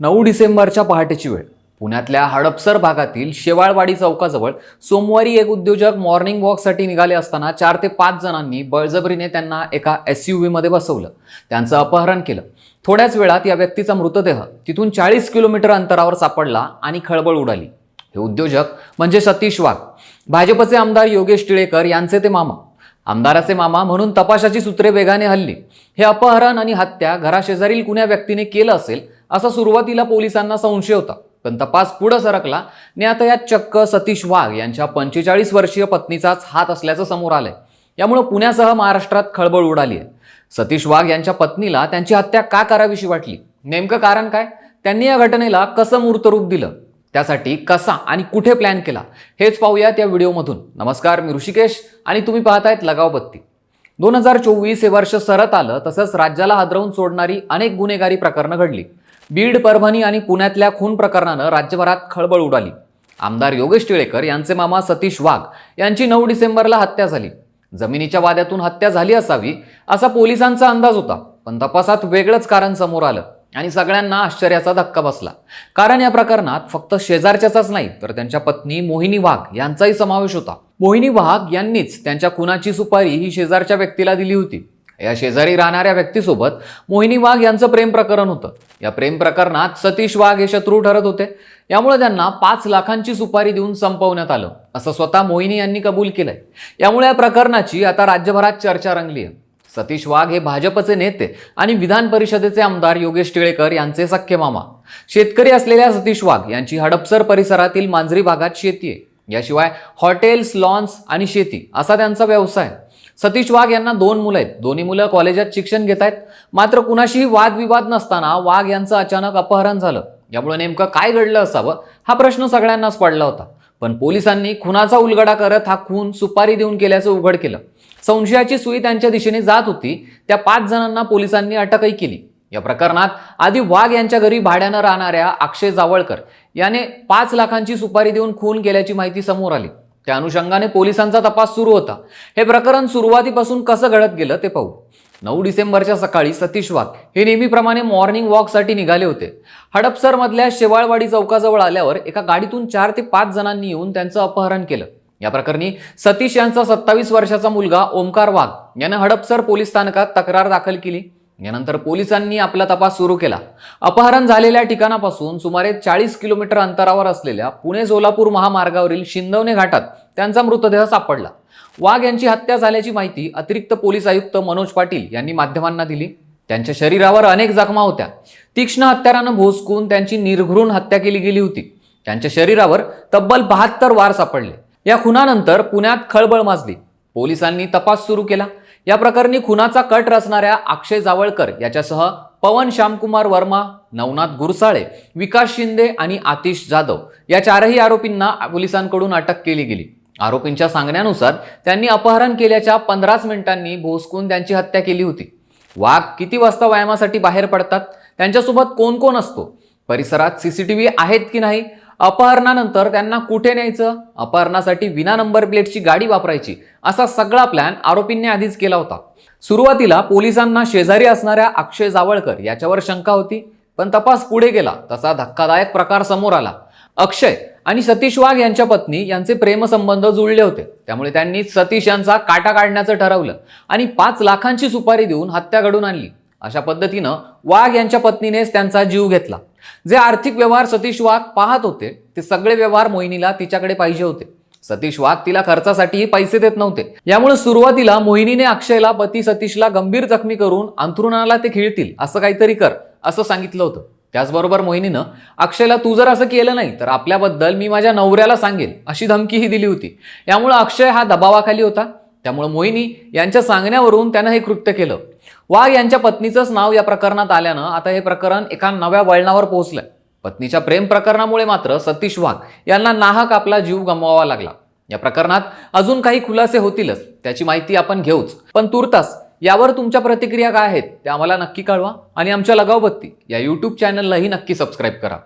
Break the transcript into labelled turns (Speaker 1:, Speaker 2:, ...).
Speaker 1: नऊ डिसेंबरच्या पहाटेची वेळ. पुण्यातल्या हडपसर भागातील शेवाळवाडी चौकाजवळ सोमवारी एक उद्योजक मॉर्निंग वॉकसाठी निघाले असताना चार ते पाच जणांनी बळजबरीने त्यांना एका एस यू व्हीमध्ये बसवलं. त्यांचं अपहरण केलं. थोड्याच वेळात या व्यक्तीचा मृतदेह तिथून चाळीस किलोमीटर अंतरावर सापडला आणि खळबळ उडाली. हे उद्योजक म्हणजे सतीश वाघ. भाजपचे आमदार योगेश टिळेकर यांचे ते मामा. आमदाराचे मामा म्हणून तपासाची सूत्रे वेगाने हल्ली. हे अपहरण आणि हत्या घराशेजारील कुण्या व्यक्तीने केलं असेल असा सुरुवातीला पोलिसांना संशय होता. पण तपास पुढे सरकला. आणि आता यात चक्क सतीश वाघ यांच्या पंचेचाळीस वर्षीय पत्नीचाच हात असल्याचं समोर आलंय. यामुळे पुण्यासह महाराष्ट्रात खळबळ उडाली आहे. सतीश वाघ यांच्या पत्नीला त्यांची हत्या का करावीशी वाटली? नेमकं कारण काय? त्यांनी या घटनेला कसं मूर्तरूप दिलं? त्यासाठी कसा आणि कुठे प्लॅन केला? हेच पाहूयात या व्हिडिओमधून. नमस्कार मी ऋषिकेश आणि तुम्ही पाहतायत लगाव बत्ती. दोन हजार चोवीस हे वर्ष सरत आलं तसंच राज्याला हादरवून सोडणारी अनेक गुन्हेगारी प्रकरणं घडली. बीड परभणी आणि पुण्यातल्या खून प्रकरणानं राज्यभरात खळबळ उडाली. आमदार योगेश टिळेकर यांचे मामा सतीश वाघ यांची नऊ डिसेंबरला हत्या झाली. जमिनीच्या वाद्यातून हत्या झाली असावी असा पोलिसांचा अंदाज होता पण तपासात वेगळंच कारण समोर आलं आणि सगळ्यांना आश्चर्याचा धक्का बसला. कारण या प्रकरणात फक्त शेजारच्याचाच नाही तर त्यांच्या पत्नी मोहिनी वाघ यांचाही समावेश होता. मोहिनी वाघ यांनीच त्यांच्या खुनाची सुपारी ही शेजारच्या व्यक्तीला दिली होती. या शेजारी राहणाऱ्या व्यक्तीसोबत मोहिनी वाघ यांचं प्रेम प्रकरण होतं. या प्रेम प्रकरणात सतीश वाघ हे शत्रू ठरत होते. यामुळे त्यांना पाच लाखांची सुपारी देऊन संपवण्यात आलं. असं स्वतः मोहिनी यांनी कबूल केलंय. यामुळे या प्रकरणाची आता राज्यभरात चर्चा रंगली आहे सतीश वाघ हे भाजपचे नेते आणि विधान परिषदेचे आमदार योगेश टिळेकर यांचे सख्खे मामा शेतकरी असलेल्या सतीश वाघ यांची हडपसर परिसरातील मांजरी भागात शेती आहे. याशिवाय हॉटेल्स लॉन्स आणि शेती असा त्यांचा व्यवसाय आहे. सतीश वाघ यांना दोन मुलं आहेत. दोन्ही मुलं कॉलेजात शिक्षण घेत आहेत मात्र कुणाशीही वादविवाद नसताना वाघ यांचं अचानक अपहरण झालं. यामुळे नेमकं काय घडलं असावं हा प्रश्न सगळ्यांनाच पडला होता. पण पोलिसांनी खुनाचा उलगडा करत हा खून सुपारी देऊन केल्याचं उघड केलं. संशयाची सुई त्यांच्या दिशेने जात होती. त्या पाच जणांना पोलिसांनी अटकही केली. या प्रकरणात आधी वाघ यांच्या घरी भाड्यानं राहणाऱ्या अक्षय जावळकर याने पाच लाखांची सुपारी देऊन खून केल्याची माहिती समोर आली. त्या अनुषंगाने पोलिसांचा तपास सुरू होता. हे प्रकरण सुरुवातीपासून कसं घडत गेलं ते पाहू. नऊ डिसेंबरच्या सकाळी सतीश वाघ हे नेहमीप्रमाणे मॉर्निंग वॉकसाठी निघाले होते. हडपसरमधल्या शेवाळवाडी चौकाजवळ आल्यावर एका गाडीतून चार ते पाच जणांनी येऊन त्यांचं अपहरण केलं. या प्रकरणी सतीश यांचा सत्तावीस वर्षाचा मुलगा ओमकार वाघ यानं हडपसर पोलीस स्थानकात तक्रार दाखल केली. यानंतर पोलिसांनी आपला तपास सुरू केला. अपहरण झालेल्या ठिकाणापासून सुमारे चाळीस किलोमीटर अंतरावर असलेल्या पुणे सोलापूर महामार्गावरील शिंदवणे घाटात त्यांचा मृतदेह सापडला. वाघ यांची हत्या झाल्याची माहिती अतिरिक्त पोलीस आयुक्त मनोज पाटील यांनी माध्यमांना दिली. त्यांच्या शरीरावर अनेक जखमा होत्या. तीक्ष्ण हत्यारानं भोसकून त्यांची निर्घृण हत्या केली गेली होती. त्यांच्या शरीरावर तब्बल बहात्तर वार सापडले. या खुनानंतर पुण्यात खळबळ माजली. पोलिसांनी तपास सुरू केला. या प्रकरणी खुनाचा कट रचणाऱ्या अक्षय जावळकर याच्यासह पवन श्यामकुमार वर्मा नवनाथ गुरसाळे विकास शिंदे आणि आतिश जाधव या चारही आरोपींना पोलिसांकडून अटक केली गेली. आरोपींच्या सांगण्यानुसार त्यांनी अपहरण केल्याच्या पंधराच मिनिटांनी भोसकून त्यांची हत्या केली होती. वाघ किती वाजता व्यायामासाठी बाहेर पडतात? त्यांच्यासोबत कोण कोण असतो? परिसरात सीसीटीव्ही आहेत की नाही? अपहरणानंतर त्यांना कुठे न्यायचं? अपहरणासाठी विना नंबर प्लेटची गाडी वापरायची. असा सगळा प्लॅन आरोपींनी आधीच केला होता. सुरुवातीला पोलिसांना शेजारी असणाऱ्या अक्षय जावळकर याच्यावर शंका होती. पण तपास पुढे गेला. तसा धक्कादायक प्रकार समोर आला. अक्षय आणि सतीश वाघ यांच्या पत्नी यांचे प्रेमसंबंध जुळले होते. त्यामुळे त्यांनी सतीश यांचा काटा काढण्याचं ठरवलं आणि पाच लाखांची सुपारी देऊन हत्या घडून आणली. अशा पद्धतीनं वाघ यांच्या पत्नीनेच त्यांचा जीव घेतला. जे आर्थिक व्यवहार सतीश वाघ पाहत होते ते सगळे व्यवहार मोहिनीला तिच्याकडे पाहिजे होते. सतीश वाघ तिला खर्चासाठीही पैसे देत नव्हते. यामुळे सुरुवातीला मोहिनीने अक्षयला पती सतीशला गंभीर जखमी करून अंथरुणाला ते खिळतील असं काहीतरी कर असं सांगितलं होतं. त्याचबरोबर मोहिनीनं अक्षयला तू जर असं केलं नाही तर आपल्याबद्दल मी माझ्या नवऱ्याला सांगेन अशी धमकीही दिली होती. यामुळे अक्षय हा दबावाखाली होता. त्यामुळे मोहिनी यांच्या सांगण्यावरून त्यानं हे कृत्य केलं. वाघ यांच्या पत्नीचंच नाव या प्रकरणात आल्यानं आता हे प्रकरण एका नव्या वळणावर पोहोचलंय. पत्नीच्या प्रेम प्रकरणामुळे मात्र सतीश वाघ यांना नाहक आपला जीव गमवावा लागला. या प्रकरणात अजून काही खुलासे होतीलच त्याची माहिती आपण घेऊच. पण तूर्तास यावर तुमच्या प्रतिक्रिया काय आहेत त्या आम्हाला नक्की कळवा आणि आमच्या लगावबत्ती या यूट्यूब चॅनललाही नक्की सबस्क्राईब करा.